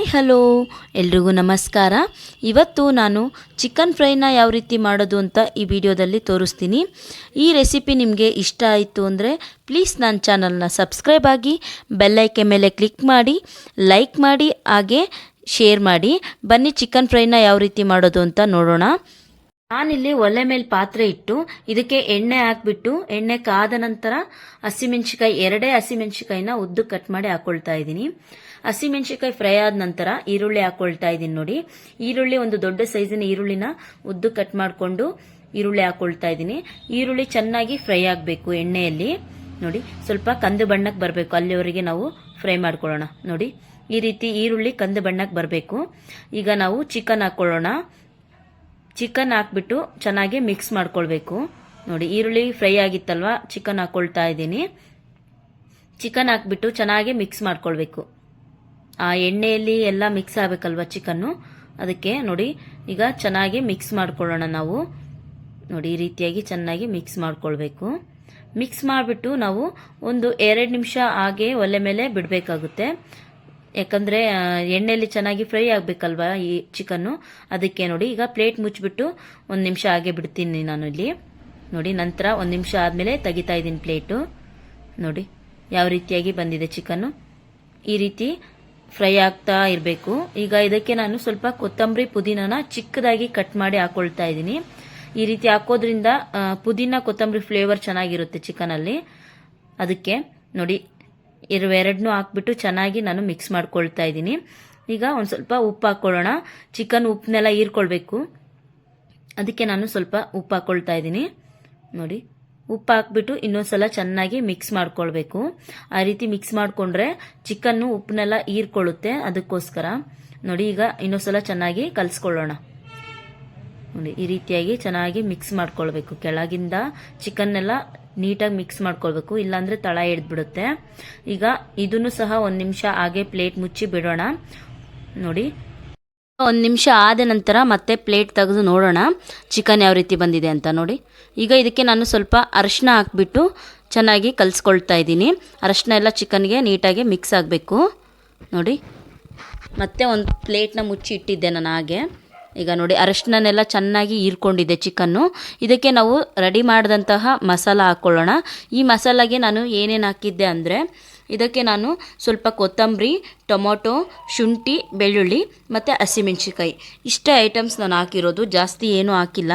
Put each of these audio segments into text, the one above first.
Hi, hello. ಎಲ್ರಿಗೂ ನಮಸ್ಕಾರ. ಇವತ್ತು ನಾನು ಚಿಕನ್ ಫ್ರೈನ ಯಾವ ರೀತಿ ಮಾಡೋದು ಅಂತ ಈ ವಿಡಿಯೋದಲ್ಲಿ ತೋರಿಸ್ತೀನಿ. ಈ ರೆಸಿಪಿ ನಿಮಗೆ ಇಷ್ಟ ಆಯಿತು ಅಂದರೆ ಪ್ಲೀಸ್ ನನ್ನ ಚಾನಲ್ನ ಸಬ್ಸ್ಕ್ರೈಬ್ ಆಗಿ ಬೆಲ್ಲೈಕೆ ಮೇಲೆ ಕ್ಲಿಕ್ ಮಾಡಿ, ಲೈಕ್ ಮಾಡಿ, ಹಾಗೆ ಶೇರ್ ಮಾಡಿ. ಬನ್ನಿ ಚಿಕನ್ ಫ್ರೈನ ಯಾವ ರೀತಿ ಮಾಡೋದು ಅಂತ ನೋಡೋಣ. ನಾನಿಲ್ಲಿ ಒಲೆ ಮೇಲೆ ಪಾತ್ರೆ ಇಟ್ಟು ಇದಕ್ಕೆ ಎಣ್ಣೆ ಹಾಕ್ಬಿಟ್ಟು ಎಣ್ಣೆ ಕಾದ ನಂತರ ಹಸಿಮೆಣಸಿಕಾಯಿ ಎರಡೇ ಹಸಿಮೆಣಸಿಕಾಯಿನ ಉದ್ದು ಕಟ್ ಮಾಡಿ ಹಾಕೊಳ್ತಾ ಇದ್ದೀನಿ. ಹಸಿಮೆಣಸಿಕಾಯಿ ಫ್ರೈ ಆದ ನಂತರ ಈರುಳ್ಳಿ ಹಾಕೊಳ್ತಾ ಇದ್ದೀನಿ ನೋಡಿ. ಈರುಳ್ಳಿ ಒಂದು ದೊಡ್ಡ ಸೈಜಿನ ಈರುಳ್ಳಿನ ಉದ್ದು ಕಟ್ ಮಾಡಿಕೊಂಡು ಈರುಳ್ಳಿ ಹಾಕೊಳ್ತಾ ಇದ್ದೀನಿ. ಈರುಳ್ಳಿ ಚೆನ್ನಾಗಿ ಫ್ರೈ ಆಗಬೇಕು ಎಣ್ಣೆಯಲ್ಲಿ. ನೋಡಿ, ಸ್ವಲ್ಪ ಕಂದು ಬಣ್ಣಕ್ಕೆ ಬರಬೇಕು. ಅಲ್ಲಿವರೆಗೆ ನಾವು ಫ್ರೈ ಮಾಡ್ಕೊಳ್ಳೋಣ. ನೋಡಿ, ಈ ರೀತಿ ಈರುಳ್ಳಿ ಕಂದು ಬಣ್ಣಕ್ಕೆ ಬರಬೇಕು. ಈಗ ನಾವು ಚಿಕನ್ ಹಾಕೊಳ್ಳೋಣ. ಚಿಕನ್ ಹಾಕ್ಬಿಟ್ಟು ಚೆನ್ನಾಗಿ ಮಿಕ್ಸ್ ಮಾಡ್ಕೊಳ್ಬೇಕು. ನೋಡಿ, ಈರುಳ್ಳಿ ಫ್ರೈ ಆಗಿತ್ತಲ್ವಾ? ಚಿಕನ್ ಹಾಕ್ಕೊಳ್ತಾ ಇದ್ದೀನಿ. ಚಿಕನ್ ಹಾಕ್ಬಿಟ್ಟು ಚೆನ್ನಾಗಿ ಮಿಕ್ಸ್ ಮಾಡ್ಕೊಳ್ಬೇಕು. ಆ ಎಣ್ಣೆಯಲ್ಲಿ ಎಲ್ಲ ಮಿಕ್ಸ್ ಆಗಬೇಕಲ್ವ ಚಿಕನ್ನು? ಅದಕ್ಕೆ ನೋಡಿ, ಈಗ ಚೆನ್ನಾಗಿ ಮಿಕ್ಸ್ ಮಾಡ್ಕೊಳ್ಳೋಣ ನಾವು. ನೋಡಿ, ಈ ರೀತಿಯಾಗಿ ಚೆನ್ನಾಗಿ ಮಿಕ್ಸ್ ಮಾಡ್ಕೊಳ್ಬೇಕು. ಮಿಕ್ಸ್ ಮಾಡಿಬಿಟ್ಟು ನಾವು ಒಂದು ಎರಡು ನಿಮಿಷ ಹಾಗೆ ಒಲೆ ಮೇಲೆ ಬಿಡಬೇಕಾಗುತ್ತೆ. ಯಾಕಂದರೆ ಎಣ್ಣೆಯಲ್ಲಿ ಚೆನ್ನಾಗಿ ಫ್ರೈ ಆಗ್ಬೇಕಲ್ವಾ ಈ ಚಿಕನ್ನು? ಅದಕ್ಕೆ ನೋಡಿ, ಈಗ ಪ್ಲೇಟ್ ಮುಚ್ಚಿಬಿಟ್ಟು ಒಂದು ನಿಮಿಷ ಹಾಗೆ ಬಿಡ್ತೀನಿ ನಾನು ಇಲ್ಲಿ. ನೋಡಿ, ನಂತರ ಒಂದು ನಿಮಿಷ ಆದಮೇಲೆ ತೆಗಿತಾ ಇದ್ದೀನಿ ಪ್ಲೇಟು. ನೋಡಿ, ಯಾವ ರೀತಿಯಾಗಿ ಬಂದಿದೆ ಚಿಕನ್ನು? ಈ ರೀತಿ ಫ್ರೈ ಆಗ್ತಾ ಇರಬೇಕು. ಈಗ ಇದಕ್ಕೆ ನಾನು ಸ್ವಲ್ಪ ಕೊತ್ತಂಬರಿ ಪುದೀನನ ಚಿಕ್ಕದಾಗಿ ಕಟ್ ಮಾಡಿ ಹಾಕೊಳ್ತಾ ಇದ್ದೀನಿ. ಈ ರೀತಿ ಹಾಕೋದ್ರಿಂದ ಪುದೀನ ಕೊತ್ತಂಬರಿ ಫ್ಲೇವರ್ ಚೆನ್ನಾಗಿರುತ್ತೆ ಚಿಕನಲ್ಲಿ. ಅದಕ್ಕೆ ನೋಡಿ ಇವೆರಡನ್ನೂ ಹಾಕ್ಬಿಟ್ಟು ಚೆನ್ನಾಗಿ ನಾನು ಮಿಕ್ಸ್ ಮಾಡ್ಕೊಳ್ತಾ ಇದ್ದೀನಿ. ಈಗ ಒಂದು ಸ್ವಲ್ಪ ಉಪ್ಪು ಹಾಕ್ಕೊಳ್ಳೋಣ ಚಿಕನ್ ಉಪ್ಪನ್ನೆಲ್ಲ ಹೀರ್ಕೊಳ್ಬೇಕು. ಅದಕ್ಕೆ ನಾನು ಸ್ವಲ್ಪ ಉಪ್ಪು ಹಾಕ್ಕೊಳ್ತಾ ಇದ್ದೀನಿ. ನೋಡಿ, ಉಪ್ಪು ಹಾಕ್ಬಿಟ್ಟು ಇನ್ನೊಂದ್ಸಲ ಚೆನ್ನಾಗಿ ಮಿಕ್ಸ್ ಮಾಡ್ಕೊಳ್ಬೇಕು. ಆ ರೀತಿ ಮಿಕ್ಸ್ ಮಾಡಿಕೊಂಡ್ರೆ ಚಿಕನ್ನು ಉಪ್ಪನ್ನೆಲ್ಲ ಹೀರ್ಕೊಳ್ಳುತ್ತೆ. ಅದಕ್ಕೋಸ್ಕರ ನೋಡಿ, ಈಗ ಇನ್ನೊಂದ್ಸಲ ಚೆನ್ನಾಗಿ ಕಲಿಸ್ಕೊಳ್ಳೋಣ. ನೋಡಿ ಈ ರೀತಿಯಾಗಿ ಚೆನ್ನಾಗಿ ಮಿಕ್ಸ್ ಮಾಡ್ಕೊಳ್ಬೇಕು. ಕೆಳಗಿಂದ ಚಿಕನ್ನೆಲ್ಲ ನೀಟಾಗಿ ಮಿಕ್ಸ್ ಮಾಡ್ಕೊಳ್ಬೇಕು. ಇಲ್ಲಾಂದ್ರೆ ತಳ ಹಿಡಿದ್ಬಿಡುತ್ತೆ ಈಗ ಇದನ್ನು ಸಹ ಒಂದು ನಿಮಿಷ ಹಾಗೆ ಪ್ಲೇಟ್ ಮುಚ್ಚಿ ಬಿಡೋಣ. ನೋಡಿ. ಒಂದು ನಿಮಿಷ ಆದ ನಂತರ ಮತ್ತೆ ಪ್ಲೇಟ್ ತೆಗೆದು ನೋಡೋಣ. ಚಿಕನ್ ಯಾವ ರೀತಿ ಬಂದಿದೆ ಅಂತ ನೋಡಿ. ಈಗ ಇದಕ್ಕೆ ನಾನು ಸ್ವಲ್ಪ ಅರಿಶಿನ ಹಾಕ್ಬಿಟ್ಟು ಚೆನ್ನಾಗಿ ಕಲಿಸ್ಕೊಳ್ತಾ ಇದ್ದೀನಿ. ಅರಿಶಿನ ಎಲ್ಲ ಚಿಕನ್ಗೆ ನೀಟಾಗಿ ಮಿಕ್ಸ್ ಆಗಬೇಕು. ನೋಡಿ. ಮತ್ತೆ ಒಂದು ಪ್ಲೇಟ್ನ ಮುಚ್ಚಿ ಇಟ್ಟಿದ್ದೆ ನಾನು ಹಾಗೆ. ಈಗ ನೋಡಿ ಅರಶಿನನೆಲ್ಲ ಚೆನ್ನಾಗಿ ಹೀರ್ಕೊಂಡಿದೆ ಚಿಕನ್ನು. ಇದಕ್ಕೆ ನಾವು ರೆಡಿ ಮಾಡಿದಂತಹ ಮಸಾಲ ಹಾಕ್ಕೊಳ್ಳೋಣ ಈ ಮಸಾಲಾಗೆ ನಾನು ಏನೇನು ಹಾಕಿದ್ದೆ ಅಂದರೆ, ಇದಕ್ಕೆ ನಾನು ಸ್ವಲ್ಪ ಕೊತ್ತಂಬರಿ, ಟೊಮೊಟೊ, ಶುಂಠಿ, ಬೆಳ್ಳುಳ್ಳಿ ಮತ್ತು ಹಸಿಮೆಣ್ಸಿಕಾಯಿ ಇಷ್ಟೇ ಐಟಮ್ಸ್ ನಾನು ಹಾಕಿರೋದು, ಜಾಸ್ತಿ ಏನೂ ಹಾಕಿಲ್ಲ.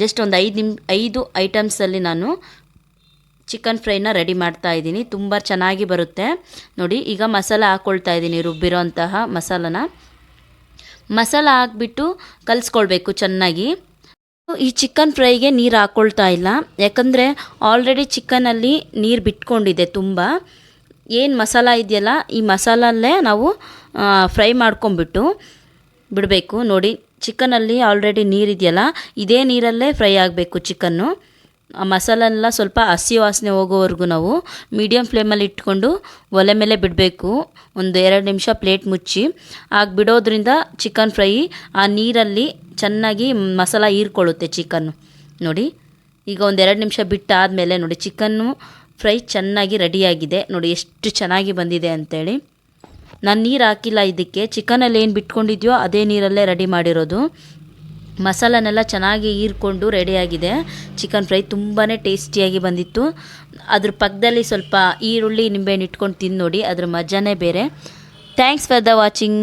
ಜಸ್ಟ್ ಒಂದು ಐದು ನಿಮ್, ಐದು ಐಟಮ್ಸಲ್ಲಿ ನಾನು ಚಿಕನ್ ಫ್ರೈನ ರೆಡಿ ಮಾಡ್ತಾ ಇದ್ದೀನಿ. ತುಂಬ ಚೆನ್ನಾಗಿ ಬರುತ್ತೆ. ನೋಡಿ ಈಗ ಮಸಾಲ ಹಾಕ್ಕೊಳ್ತಾ ಇದ್ದೀನಿ ರುಬ್ಬಿರೋ ಅಂತಹ ಮಸಾಲನ. ಮಸಾಲ ಹಾಕ್ಬಿಟ್ಟು ಕಲಿಸ್ಕೊಳ್ಬೇಕು ಚೆನ್ನಾಗಿ. ಈ ಚಿಕನ್ ಫ್ರೈಗೆ ನೀರು ಹಾಕ್ಕೊಳ್ತಾ ಇಲ್ಲ. ಯಾಕಂದರೆ ಆಲ್ರೆಡಿ ಚಿಕನಲ್ಲಿ ನೀರು ಬಿಟ್ಕೊಂಡಿದೆ ತುಂಬ. ಏನು ಮಸಾಲ ಇದೆಯಲ್ಲ, ಈ ಮಸಾಲಲ್ಲೇ ನಾವು ಫ್ರೈ ಮಾಡ್ಕೊಂಬಿಟ್ಟು ಬಿಡಬೇಕು. ನೋಡಿ ಚಿಕನಲ್ಲಿ ಆಲ್ರೆಡಿ ನೀರಿದೆಯಲ್ಲ ಇದೇ ನೀರಲ್ಲೇ ಫ್ರೈ ಆಗಬೇಕು ಚಿಕನ್ನು ಮಸಾಲೆಲ್ಲ ಸ್ವಲ್ಪ ಹಸಿ ವಾಸನೆ ಹೋಗೋವರೆಗೂ ನಾವು ಮೀಡಿಯಮ್ ಫ್ಲೇಮಲ್ಲಿ ಇಟ್ಕೊಂಡು ಒಲೆ ಮೇಲೆ ಬಿಡಬೇಕು. ಒಂದು ಎರಡು ನಿಮಿಷ ಪ್ಲೇಟ್ ಮುಚ್ಚಿ. ಆಗ ಬಿಡೋದ್ರಿಂದ ಚಿಕನ್ ಫ್ರೈ ಆ ನೀರಲ್ಲಿ ಚೆನ್ನಾಗಿ ಮಸಾಲ ಹೀರ್ಕೊಳ್ಳುತ್ತೆ ಚಿಕನ್ನು ನೋಡಿ, ಈಗ ಒಂದು ಎರಡು ನಿಮಿಷ ಬಿಟ್ಟಾದಮೇಲೆ ನೋಡಿ ಚಿಕನ್ನು ಫ್ರೈ ಚೆನ್ನಾಗಿ ರೆಡಿಯಾಗಿದೆ ನೋಡಿ, ಎಷ್ಟು ಚೆನ್ನಾಗಿ ಬಂದಿದೆ ಅಂತೇಳಿ. ನಾನು ನೀರು ಹಾಕಿಲ್ಲ ಇದಕ್ಕೆ. ಚಿಕನಲ್ಲಿ ಏನು ಬಿಟ್ಕೊಂಡಿದ್ಯೋ ಅದೇ ನೀರಲ್ಲೇ ರೆಡಿ ಮಾಡಿರೋದು. ಮಸಾಲನೆಲ್ಲ ಚೆನ್ನಾಗಿ ಹೀರ್ಕೊಂಡು ರೆಡಿಯಾಗಿದೆ. ಚಿಕನ್ ಫ್ರೈ ತುಂಬಾ ಟೇಸ್ಟಿಯಾಗಿ ಬಂದಿತ್ತು. ಅದ್ರ ಪಕ್ಕದಲ್ಲಿ ಸ್ವಲ್ಪ ಈರುಳ್ಳಿ, ನಿಂಬೆಹಣ್ಣು ಇಟ್ಕೊಂಡು ತಿಂದು ನೋಡಿ, ಅದ್ರ ಮಜಾನೇ ಬೇರೆ. Thanks for the watching